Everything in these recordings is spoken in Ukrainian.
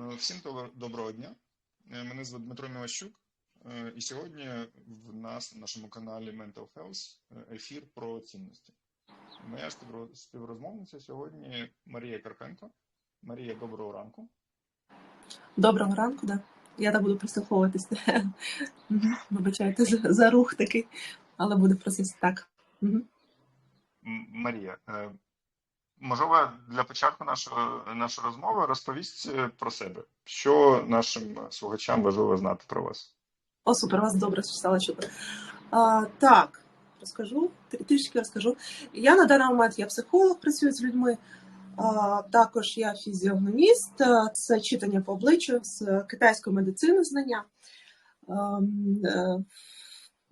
Е, Всім доброго дня. Е, Мене звати Дмитро Мілащук. Е, І сьогодні в нас на нашому каналі Mental Health ефір про цінності. Моя співрозмовниця сьогодні Марія Карпенко. Марія, доброго ранку. Доброго ранку, да. Я так буду прислуховуватись. Вибачайте за, рух такий, але буду просити так. Марія, можливо, для початку нашої, нашої розмови розповість е, про себе, що нашим слухачам важливо знати про вас. О, супер, вас добре стало чути. А, так, розкажу, трішки розкажу. Я на даний момент я психолог, працюю з людьми. А, також я фізіогноміст, це читання по обличчю з китайської медицини знання.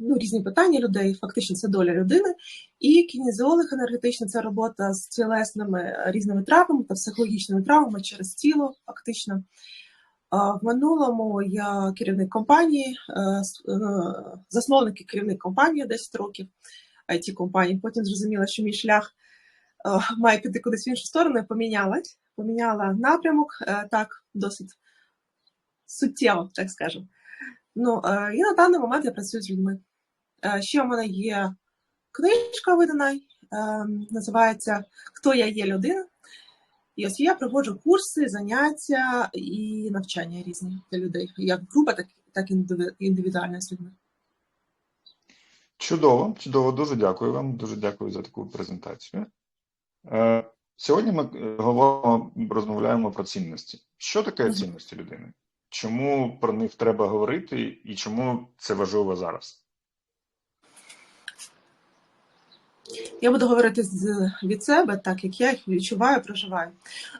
Ну, різні питання людей, фактично це доля людини. І кінезіолог енергетичний це робота з тілесними е, різними травмами та психологічними травмами через тіло, фактично. В минулому я керівник компанії, е, е, засновник і керівник компанії 10 років it компанії. Потім зрозуміла, що мій шлях має піти кудись в іншу сторону, помінялась. Поміняла напрямок так досить суттєво, так скажемо. Ну, і на даний момент я працюю з людьми. Е, Ще у мене є книжка видана, е, називається Хто я є людина. І ось я проводжу курси, заняття і навчання різні для людей, як група, так, так і індиві- індивідуально з людьми. Чудово, чудово, дуже дякую вам. Дуже дякую за таку презентацію. Е, Сьогодні ми говоримо, розмовляємо про цінності. Що таке цінності людини? Чому про них треба говорити і чому це важливо зараз? Я буду говорити з, від себе, так як я їх відчуваю, проживаю.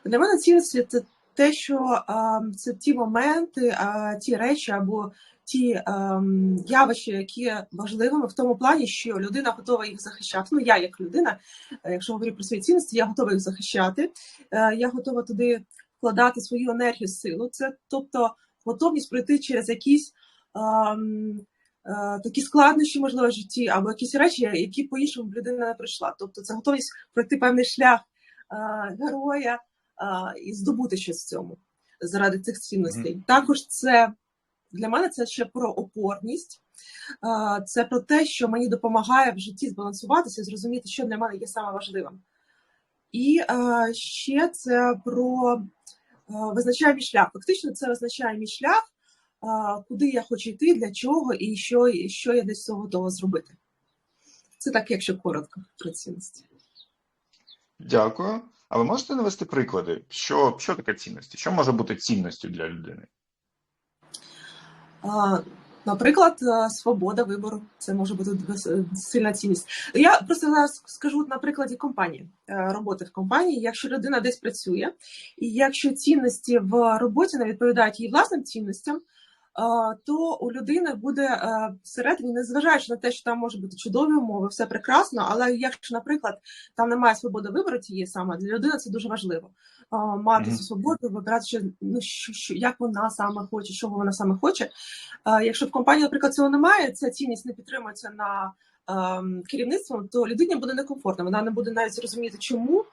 Для мене цінності це те, що а, це ті моменти, а, ті речі або ті ем, явища, які є важливими в тому плані, що людина готова їх захищати. Ну, я як людина, е, якщо говорю про свої цінності, я готова їх захищати. Е, я готова туди вкладати свою енергію, силу. Це тобто готовність пройти через якісь. Е, такі складнощі, можливо, в житті, або якісь речі, які по-іншому людина не пройшла. Тобто це готовність пройти певний шлях е, героя е, і здобути щось в цьому заради цих цінностей. Також це для мене це ще про опорність, це про те, що мені допомагає в житті збалансуватися, зрозуміти, що для мене є саме важливим. І ще це про визначає мій шлях. Фактично, це визначає мій шлях, куди я хочу йти, для чого і що, і що я для цього готова зробити. Це так, якщо коротко про цінності. Дякую. А ви можете навести приклади, що, що таке цінності? Що може бути цінністю для людини? А, Наприклад, е, свобода вибору це може бути сильна цінність. Я просто зараз скажу на прикладі компанії, е, роботи в компанії. Якщо людина десь працює, і якщо цінності в роботі не відповідають її власним цінностям, то у людини буде е, всередині, незважаючи на те, що там може бути чудові умови, все прекрасно. Але якщо, наприклад, там немає свободи вибору цієї саме для людини, це дуже важливо. Мати Мгм. цю свободу, вибирати, що, ну, що, що, як вона саме хоче, що вона саме хоче. Якщо в компанії, наприклад, цього немає, ця цінність не підтримується на ем, керівництвом, то людині буде некомфортно. Вона не буде навіть розуміти, чому,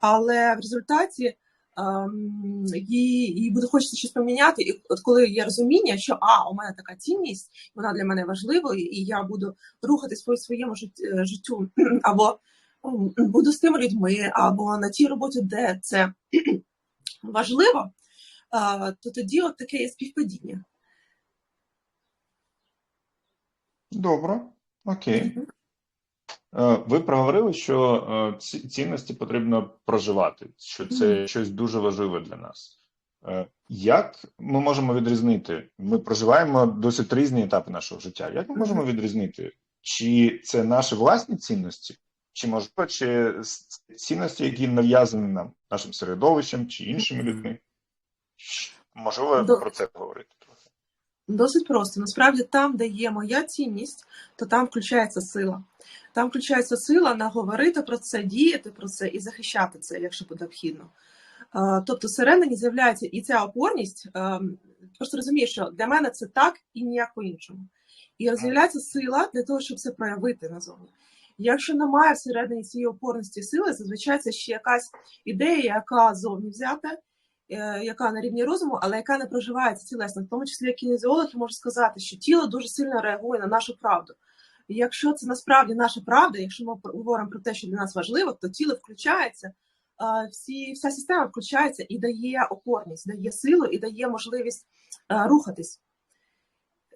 але в результаті ем, їй, їй буде хочеться щось поміняти. І от коли є розуміння, що а, у мене така цінність, вона для мене важлива, і я буду рухатись по своєму е, життю, або буду з тими людьми, або на тій роботі, де це важливо, е, то тоді от таке є співпадіння. Добре, окей. Е, Ви проговорили, що е, ці- цінності потрібно проживати, що це щось дуже важливе для нас. Е, Як ми можемо відрізнити? Ми проживаємо досить різні етапи нашого життя. Як ми можемо відрізнити, чи це наші власні цінності, чи можливо, чи цінності, які нав'язані нам нашим середовищем чи іншими людьми? Можливо, До- про це говорити. Досить просто. Насправді, там, де є моя цінність, то там включається сила. Там включається сила наговорити про це, діяти про це і захищати це, якщо буде необхідно. Е, Тобто, всередині з'являється і ця опорність. Просто розумієш, що для мене це так і ніяк по-іншому. І з'являється сила для того, щоб це проявити назовні. Якщо немає всередині цієї опорності сили, зазвичай це ще якась ідея, яка зовні взята, яка на рівні розуму, але яка не проживається тілесно. В тому числі як кінезіолог я сказати, що тіло дуже сильно реагує на нашу правду. І якщо це насправді наша правда, якщо ми говоримо про те, що для нас важливо, то тіло включається, е, всі, вся система включається і дає опорність, дає силу і дає можливість е, рухатись.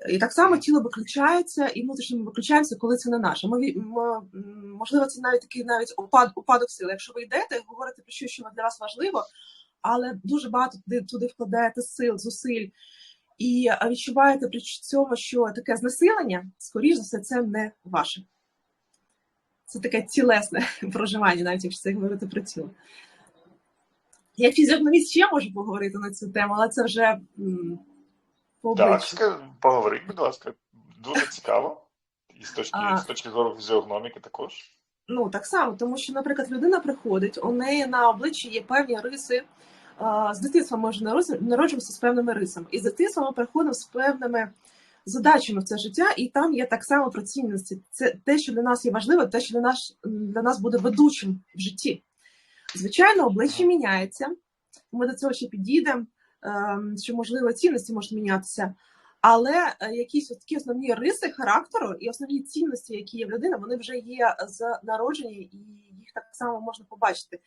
І так само тіло виключається, і внутрішньо ми виключаємося, коли це не наше. Ми, ми, можливо, це навіть такий навіть упад, упадок сили. Якщо ви йдете, говорите про щось, що для вас важливо, але дуже багато туди, туди вкладаєте сил, зусиль, і відчуваєте при цьому, що таке знесилення, скоріш за все, це не ваше. Це таке тілесне проживання, навіть якщо це говорити про тіло. Як фізіогноміст ще можу поговорити на цю тему, але це вже по Так, обличчю. ска- поговоріть, будь ласка. Дуже цікаво. І з точки, А. з точки зору фізіогноміки також. Ну, так само, тому що, наприклад, людина приходить, у неї на обличчі є певні риси. З дитинства може народжу- народжуватися з певними рисами. І з дитинства ми приходимо з певними задачами в це життя, і там є так само про цінності. Це те, що для нас є важливо, те, що для нас, для нас буде ведучим в житті. Звичайно, обличчя міняється. Ми до цього ще підійдемо, ем, що можливо цінності можуть мінятися. Але е, якісь такі основні риси характеру і основні цінності, які є в людини, вони вже є з народження, і їх так само можна побачити.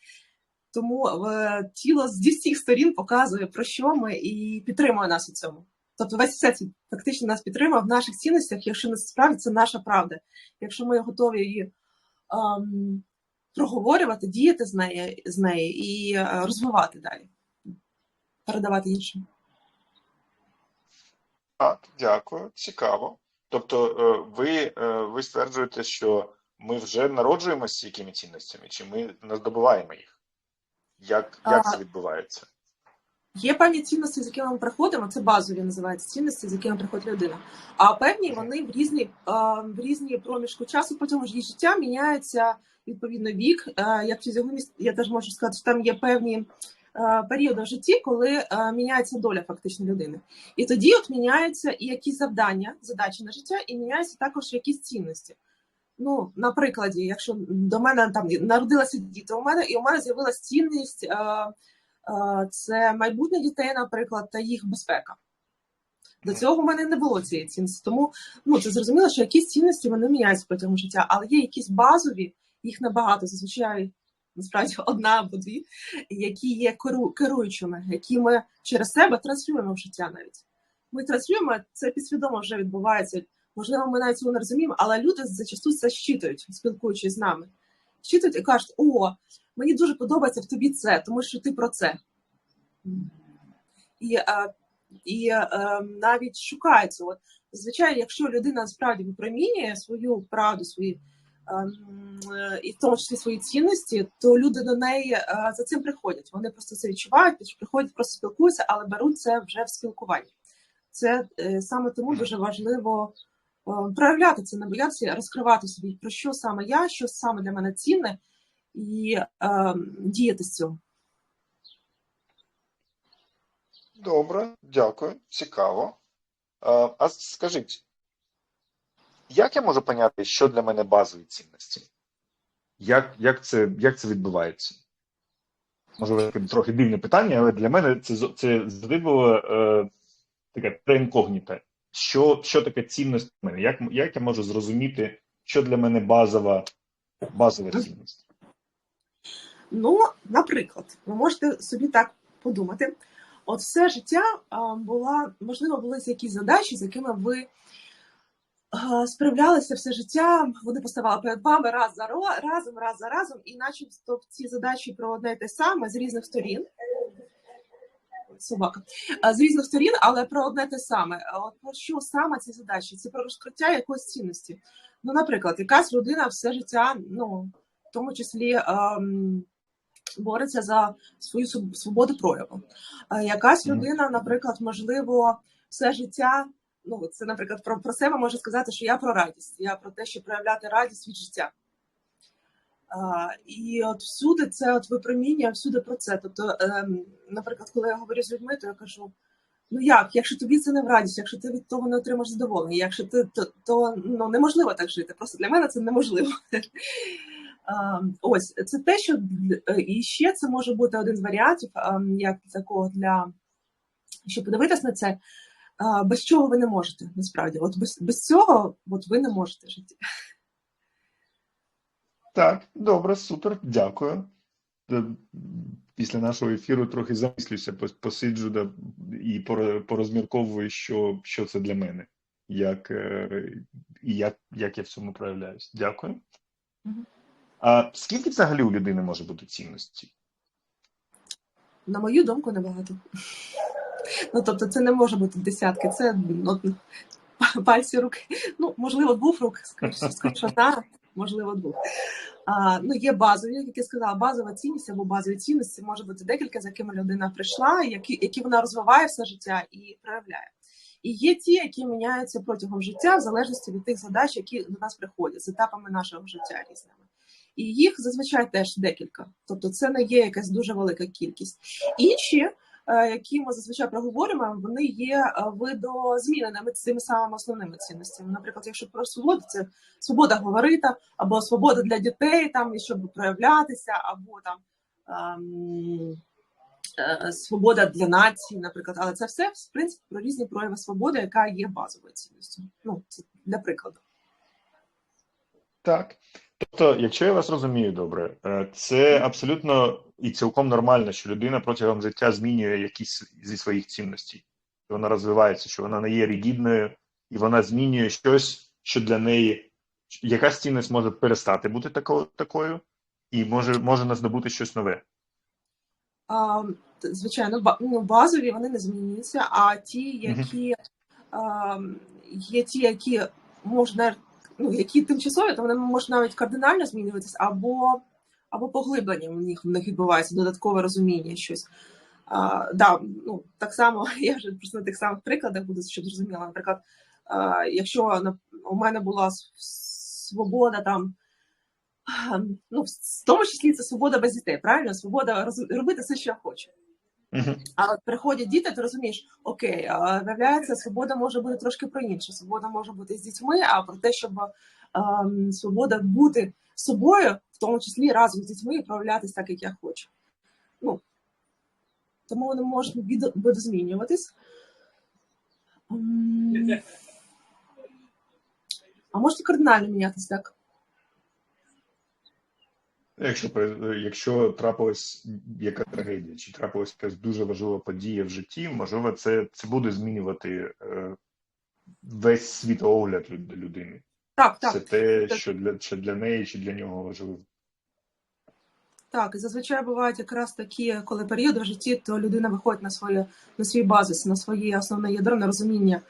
Тому е, тіло з всіх сторін показує, про що ми і підтримує нас у цьому. Тобто весь всесвіт фактично нас підтримує в наших цінностях, якщо насправді це наша правда. Якщо ми готові її ем, проговорювати, діяти з неї, з неї і е, розвивати далі, передавати іншим. Так, дякую, цікаво. Тобто, е, ви, ви стверджуєте, що ми вже народжуємося з якими цінностями, чи ми здобуваємо їх? Як, як це відбувається? Є певні цінності, з якими ми приходимо, це базові називаються цінності, з якими приходить людина. А певні вони в різні, в різні проміжку часу протягом її життя міняється відповідно вік. Як фізіогноміст, я теж можу сказати, що там є певні періоди в житті, коли міняється доля фактично людини. І тоді от міняються і якісь завдання, задачі на життя, і міняються також якісь цінності. Ну, на прикладі, якщо до мене там народилася діти, у мене і у мене з'явилася цінність. е, Е, це майбутнє дітей, наприклад, та їх безпека. До цього в мене не було цієї цінності. Тому ну, це зрозуміло, що якісь цінності вони міняються протягом життя, але є якісь базові, їх набагато, зазвичай насправді одна або дві, які є керуючими, які ми через себе транслюємо в життя навіть. Ми транслюємо, це підсвідомо вже відбувається. Можливо, ми навіть цього не розуміємо, але люди зачасту це щитують, спілкуючись з нами. Щитують і кажуть: о, мені дуже подобається в тобі це, тому що ти про це. І, е, і е, навіть шукається. От, звичайно, якщо людина справді випромінює свою правду, свої, ем, е, і в тому числі свої цінності, то люди до неї за цим приходять. Вони просто це відчувають, приходять, просто спілкуються, але беруть це вже в спілкуванні. Це саме тому дуже важливо проявляти це, не боятися, розкривати собі, про що саме я, що саме для мене цінне, і е, діяти з цього. Добре, дякую, цікаво. А, а скажіть, як я можу поняти, що для мене базові цінності? Як, як, це, як це відбувається? Можливо, таке трохи дивне питання, але для мене це, це завжди було е, таке преінкогніте. Що, що таке цінність для мене? Як, як я можу зрозуміти, що для мене базова, базова цінність? Ну, наприклад, ви можете собі так подумати: от все життя була, можливо, були якісь задачі, з якими ви справлялися все життя, вони поставали перед вами раз за разом, раз за разом, і начебто ці задачі про одне те саме з різних сторін. Собака з різних сторін, але про одне те саме. От про що саме ці задачі? Це про розкриття якоїсь цінності. Ну, наприклад, якась людина все життя, ну в тому числі. ем, бореться за свою свободу прояву. Якась людина, наприклад, можливо, все життя. Ну, це, наприклад, про, про себе може сказати, що я про радість, я про те, щоб проявляти радість від життя. І от всюди це от випромінює, всюди про це. Тобто, ем, наприклад, коли я говорю з людьми, то я кажу: ну як, якщо тобі це не в радість, якщо ти від того не отримаєш задоволення, якщо ти то, то ну, неможливо так жити. Просто для мене це неможливо. Ось це те, що е, і ще це може бути один з варіантів, як такого для щоб подивитись на це, без чого ви не можете, насправді. От без, без цього от ви не можете жити. Так, добре, супер, дякую. Е, Після нашого ефіру трохи замислюся, посиджу і поро- порозмірковую, що, що це для мене, як, е, і як, як я в цьому проявляюсь. Дякую. А скільки взагалі у людини може бути цінності? На мою думку, небагато. Ну, тобто, це не може бути десятки, це ну, пальці руки. Ну, можливо, двох рук, скоріше, одна, можливо, двох. А, ну, є базові, як я сказала, базова цінність або базові цінності може бути декілька, за якими людина прийшла, які, які вона розвиває все життя і проявляє. І є ті, які міняються протягом життя, в залежності від тих задач, які до нас приходять з етапами нашого життя різними. І їх зазвичай теж декілька. Тобто це не є якась дуже велика кількість. Інші, які ми зазвичай проговорюємо, вони є е, видозміненими цими самими основними цінностями. Наприклад, якщо про свободу, це свобода говорити, або свобода для дітей, там і щоб проявлятися, або там. ем, е, Свобода для нації, наприклад, але це все в принципі про різні прояви свободи, яка є базовою цінністю. Ну це для прикладу. Так. Тобто, якщо я вас розумію добре, е, це абсолютно і цілком нормально, що людина протягом життя змінює якісь зі своїх цінностей. Що вона розвивається, що вона не є рігідною, і вона змінює щось, що для неї якась цінність може перестати бути тако- такою, і може, може наздобути щось нове. А, звичайно, ну, базові вони не змінюються, а ті, які а, є ті, які можна, ну, які тимчасові, то вони можуть навіть кардинально змінюватися, або, або поглиблення в них, в них відбувається, додаткове розуміння щось. А, да, ну, так само, я вже просто на тих самих прикладах буду, щоб зрозуміла. Наприклад, а, якщо у мене була свобода там. Ну, в тому числі це свобода без дітей, правильно? Свобода роз- робити все, що я хочу. Угу. А от приходять діти, ти розумієш, окей, виявляється, свобода може бути трошки про інше. Свобода може бути з дітьми, а про те, щоб ем, свобода бути собою, в тому числі разом з дітьми і проявлятися так, як я хочу. Ну, тому вони можуть видозмінюватись. Ем, А можуть кардинально мінятися так. Якщо, якщо трапилась яка трагедія, чи трапилась якась дуже важлива подія в житті, можливо, це, це буде змінювати е, весь світогляд люд- людини. Так, так. Це те, Так. що для, що для неї, чи для нього важливо. Так, і зазвичай бувають якраз такі, коли періоди в житті, то людина виходить на своє на свій базис, на своє основне ядро, на розуміння,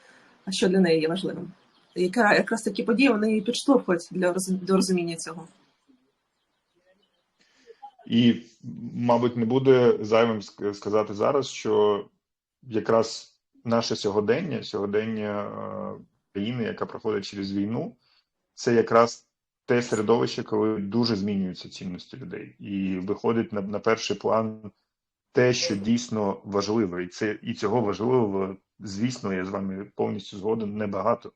що для неї є важливим. Якраз такі події вони підштовхують для до розуміння цього. І, мабуть, не буде зайвим сказати зараз, що якраз наше сьогодення, сьогодення е, країни, яка проходить через війну, це якраз те середовище, коли дуже змінюються цінності людей, і виходить на, на перший план те, що дійсно важливо, і це і цього важливого, звісно, я з вами повністю згоден. Небагато.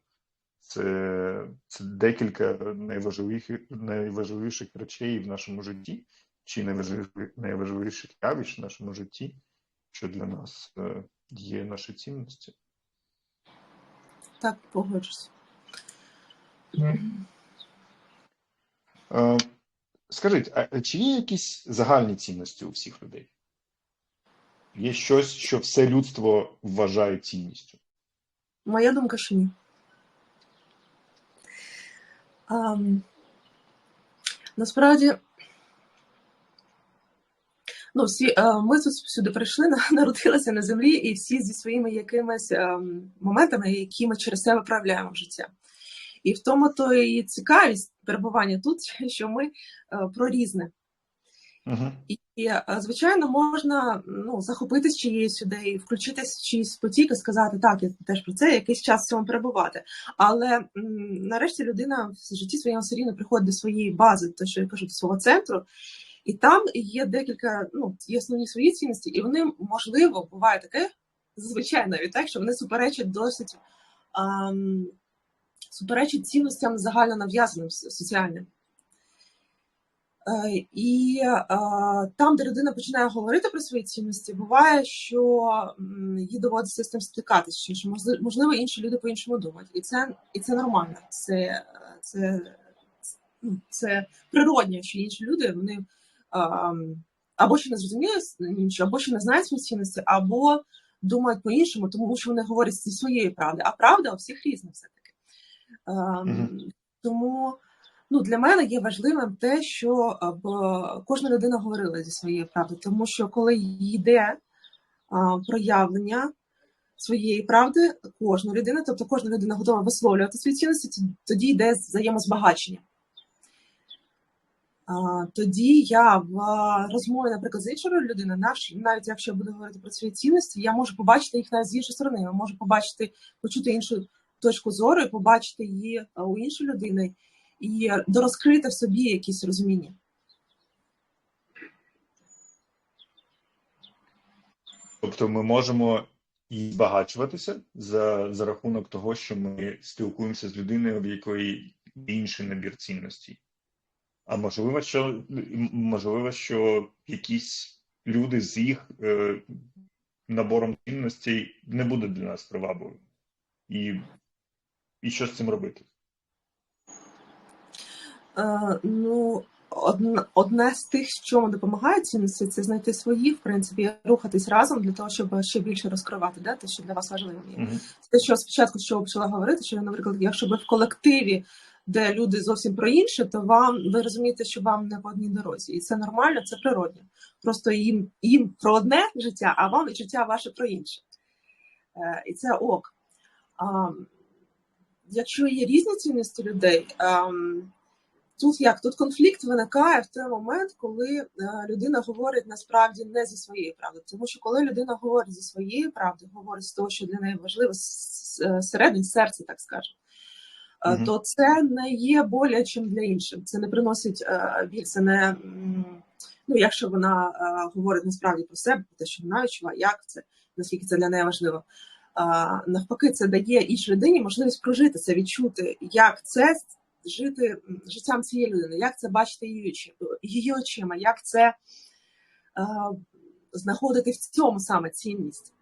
Це, це декілька найважливіших, найважливіших речей в нашому житті чи найважливіших, явищ в нашому житті, що для нас е, є наші цінності. Так, погоджусь. Е, Скажіть, а чи є якісь загальні цінності у всіх людей? Є щось, що все людство вважає цінністю? Моя думка, що ні. Ам, насправді, ну, всі, е, ми тут сюди прийшли, народилися на землі, і всі зі своїми якимись ем, моментами, які ми через себе проявляємо в життя. І в тому то і цікавість перебування тут, що ми е, про різне. Угу. І, е, звичайно, можна ну, захопитись чиєюсь ідеєю, включитись в чиїсь потік і сказати, так, я теж про це якийсь час в цьому перебувати. Але м, нарешті людина в житті своєму все рівно приходить до своєї бази, то що я кажу, до свого центру, і там є декілька, ну, є основні свої цінності, і вони, можливо, буває таке, зазвичай навіть так, що вони суперечать досить ам, суперечать цінностям загально нав'язаним соціальним. Е, І е, там, де людина починає говорити про свої цінності, буває, що їй доводиться з цим стикатися, що- що можли- можливо інші люди по-іншому думають, і це і це нормально. Це, це, ну, це природньо, що інші люди вони ем, або ще не зрозуміли або ще не знають свої цінності, або думають по-іншому, тому що вони говорять зі своєї правди. А правда у всіх різна все-таки. Тому ну, для мене є важливим те, що кожна людина говорила зі своєї правди, тому що коли йде проявлення своєї правди, кожна людина, тобто кожна людина готова висловлювати свої цінності, тоді йде взаємозбагачення. Тоді я в розмові, наприклад, з іншою людиною, навіть якщо я буду говорити про свої цінності, я можу побачити їх навіть з іншої сторони. Я можу побачити, почути іншу точку зору і побачити її у іншої людини і дорозкрити в собі якісь розуміння. Тобто ми можемо і збагачуватися за, за рахунок того, що ми спілкуємося з людиною, в якої інший набір цінностей. А можливо, що можливо, що якісь люди з їх е, набором цінностей не будуть для нас привабливими. І, і що з цим робити? Е, ну, одне, одне з тих, що допомагає цінності, це знайти свої, в принципі, рухатись разом для того, щоб ще більше розкривати, да, те, що для вас важливим є. Угу. Те, що спочатку з чого почала говорити, що, наприклад, якщо ви в колективі, де люди зовсім про інше, то вам ви розумієте, що вам не по одній дорозі, і це нормально, це природньо. Просто їм їм про одне життя, а вам життя ваше про інше. Е, і це ок. А, якщо є різні цінності людей, а, тут як тут конфлікт виникає в той момент, коли е, людина говорить насправді не зі своєї правди. Тому що коли людина говорить зі своєї правди, говорить з того, що для неї важливо середньої серця, так скажемо, Мгм. то це не є болячим для інших. Це не приносить е, біль, це не ну, якщо вона е, говорить насправді про себе, про те, що вона відчуває, як це, наскільки це для неї важливо. Навпаки, це дає іншій людині можливість прожити це, відчути, як це жити життям цієї людини, як це бачити її, її очима, як це е, знаходити в цьому саме цінність.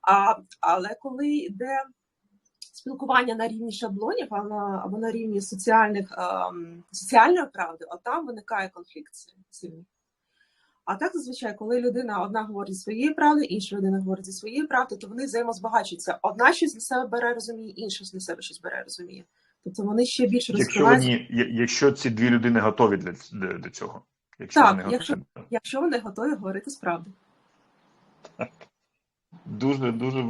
А, але коли йде спілкування на рівні шаблонів а на- або на рівні соціальних, ем, соціальної правди, от там виникає конфлікт сильний. А так зазвичай, коли людина одна говорить зі своєї правди, інша людина говорить зі своєї правди, то вони взаємозбагачуються. Одна щось для себе бере, розуміє, інша для себе щось бере, розуміє. Тобто вони ще більше Якщо вони, якщо ці дві людини готові для, для, для цього. Якщо Так, вони готові. якщо- якщо вони готові говорити справді. Дуже дуже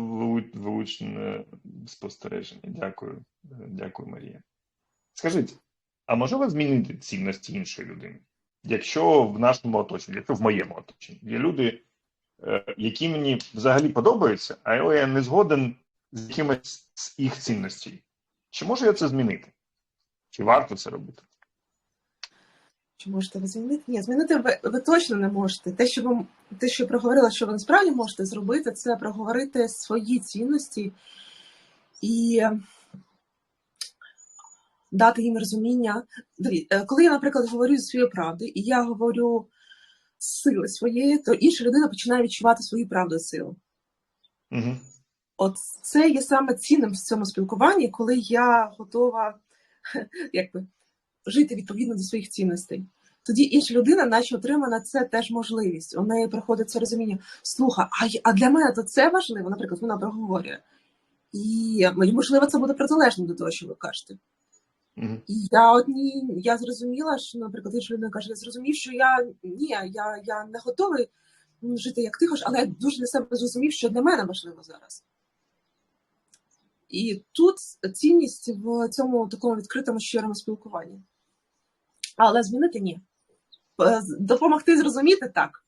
влучне спостереження. Дякую, дякую, Марія. Скажіть, а можливо змінити цінності іншої людини? Якщо в нашому оточенні, якщо в моєму оточенні є люди, е, які мені взагалі подобаються, але я не згоден з якимось з їх цінностей. Чи можу я це змінити? Чи варто це робити? Чи можете ви змінити? Ні, змінити ви, ви точно не можете. Те, що ви те, що я проговорила, що ви насправді можете зробити, це проговорити свої цінності і дати їм розуміння. Е, коли я, наприклад, говорю зі своєї правди, і я говорю сили своєї, то інша людина починає відчувати свою правду силу. Угу. От це є саме цінним в цьому спілкуванні, коли я готова якби, жити відповідно до своїх цінностей. Тоді інша людина, наче отримає на це теж можливість. У неї приходить це розуміння. Слухай, а, а для мене то це важливо. Наприклад, вона проговорює. І можливо, це буде протилежно до того, що ви кажете. Угу. І я одні, я зрозуміла, що, наприклад, інша людина каже, я зрозумів, що я ні, я, я не готовий жити як ти хочеш, але я дуже для себе зрозумів, що для мене важливо зараз. І тут цінність в цьому такому відкритому щирому спілкуванні. Але змінити ні. Допомогти зрозуміти так.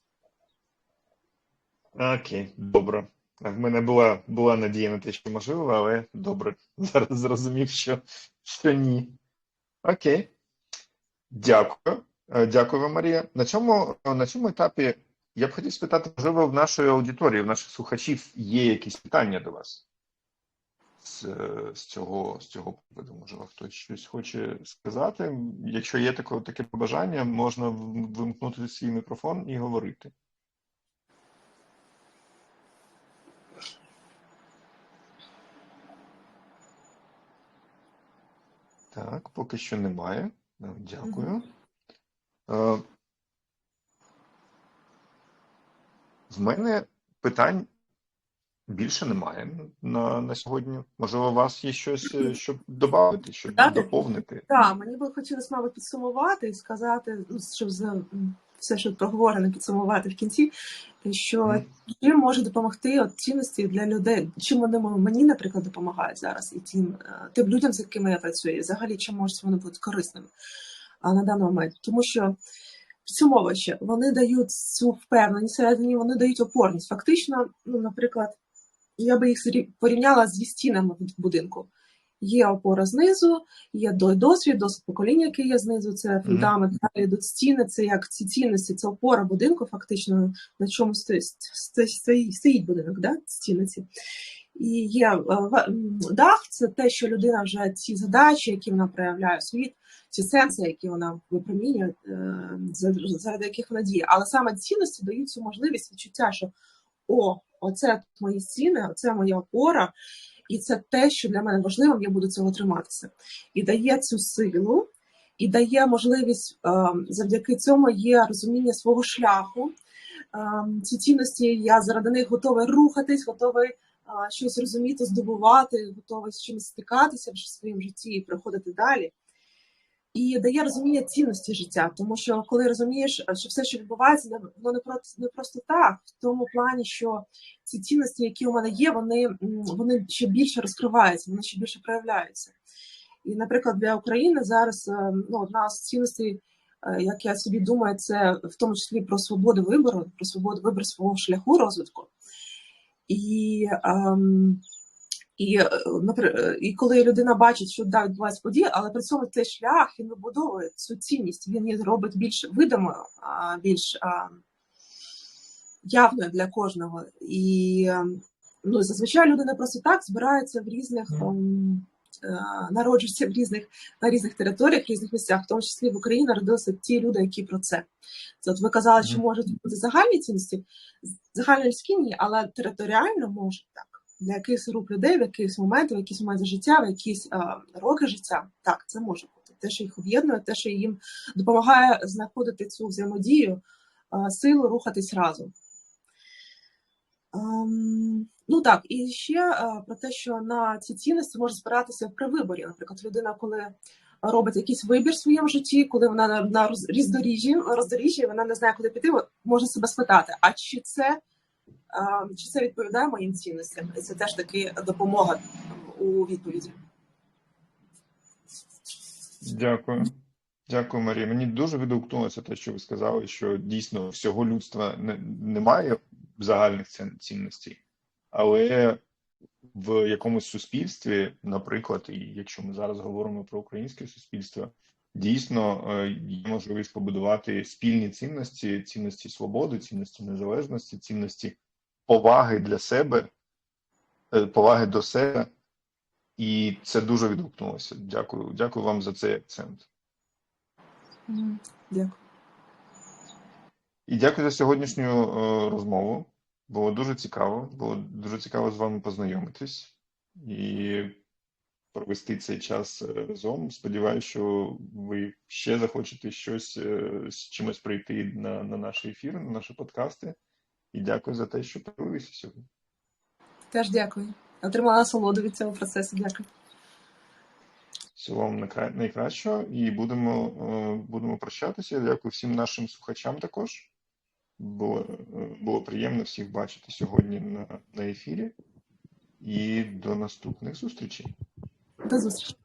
Окей, добре. В мене була, була надія на те, що можливо, але добре. Зараз зрозумів, що, що ні. Окей. Дякую. Е, Дякую вам, Марія. На цьому, на цьому етапі я б хотів спитати, можливо, в нашої аудиторії, в наших слухачів є якісь питання до вас з, з цього з цього приводу. Можливо, хтось щось хоче сказати. Якщо є таке, таке побажання, можна вимкнути свій мікрофон і говорити. Так, поки що немає. Дякую. Е, В мене питань більше немає на, на сьогодні. Можливо, у вас є щось, е, щоб додати, щоб Додати? доповнити. Так, мені би хотілося, мабуть, підсумувати і сказати, ну, щоб за все, що проговорено, підсумувати в кінці, що чим може допомогти от цінності для людей, чим вони мені, наприклад, допомагають зараз, і тим, е, тим людям, з якими я працюю, і взагалі чим можуть вони бути корисними а, на даний момент. Тому що підсумовуючи, вони дають цю впевненість вони дають опорність. Фактично, ну, наприклад, я би їх порівняла зі стінами в будинку. Є опора знизу, є досвід, досвід покоління, який є знизу, це фундамент, далі йдуть стіни, це як ці цінності, це опора будинку, фактично, на чому стоїть, будинок, да? стіни ці. І є е, дах, це те, що людина вже ці задачі, які вона проявляє в світ, ці сенси, які вона випромінює, е, за- заради яких вона діє. Але саме цінності дають цю можливість відчуття, що о, оце мої стіни, оце моя опора, і це те, що для мене важливим, я буду цього триматися. І дає цю силу, і дає можливість е, завдяки цьому є розуміння свого шляху. Е, ці цінності я заради них готовий рухатись, готовий е, щось розуміти, здобувати, готовий з чимось стикатися в своєму житті і проходити далі. І дає розуміння цінності життя, тому що коли розумієш, що все, що відбувається, воно не просто не просто так, в тому плані, що ці цінності, які у мене є, вони, вони ще більше розкриваються, вони ще більше проявляються. І, наприклад, для України зараз е, ну, одна з цінностей, е, як я собі думаю, це в тому числі про свободу вибору, про свободу вибору свого шляху розвитку. І, ем, і, е, е, і коли людина бачить, що да, відбувається події, але при цьому цей шлях він вибудовує цю цінність, він її робить більш видимою, а, більш явною для кожного. І е, ну, зазвичай люди не просто так збираються в різних. Народжуються в різних на різних територіях, в різних місцях, в тому числі в Україні народилися ті люди, які про це. Це от ви казали, що можуть бути загальні цінності, загальнолюдські ні, але територіально може так. Для якихось груп людей, в якийсь момент, в якийсь момент життя, в якісь роки життя, так, це може бути. Те, що їх об'єднує, те, що їм допомагає знаходити цю взаємодію, силу рухатись разом. Ем, ну так, і ще е, про те, що на ці цінності може спиратися при виборі. Наприклад, людина, коли робить якийсь вибір в своєму житті, коли вона на, на роз- роздоріжжі, роздоріжжі, вона не знає, куди піти, може себе спитати, а чи це, чи це відповідає моїм цінностям? І це теж таки допомога у відповіді. Дякую. Дякую, Марія. Мені дуже відгукнулося те, що ви сказали, що дійсно всього людства не, немає загальних цінностей, але в якомусь суспільстві, наприклад, і якщо ми зараз говоримо про українське суспільство, дійсно е, є можливість побудувати спільні цінності, цінності свободи, цінності незалежності, цінності поваги для себе, е, поваги до себе. І це дуже відгукнулося. Дякую, дякую вам за цей акцент. Дякую. І дякую за сьогоднішню е, розмову. Було дуже цікаво. Було дуже цікаво з вами познайомитись і провести цей час е, разом. Сподіваюся, що ви ще захочете щось е, з чимось прийти на, на наш ефір, на наші подкасти. І дякую за те, що подивилися сьогодні. Теж дякую. Отримала насолоду від цього процесу. Дякую. Всього вам найкращого і будемо, е, будемо прощатися. Дякую всім нашим слухачам також. Було, було приємно всіх бачити сьогодні на, на ефірі. І до наступних зустрічей. todas as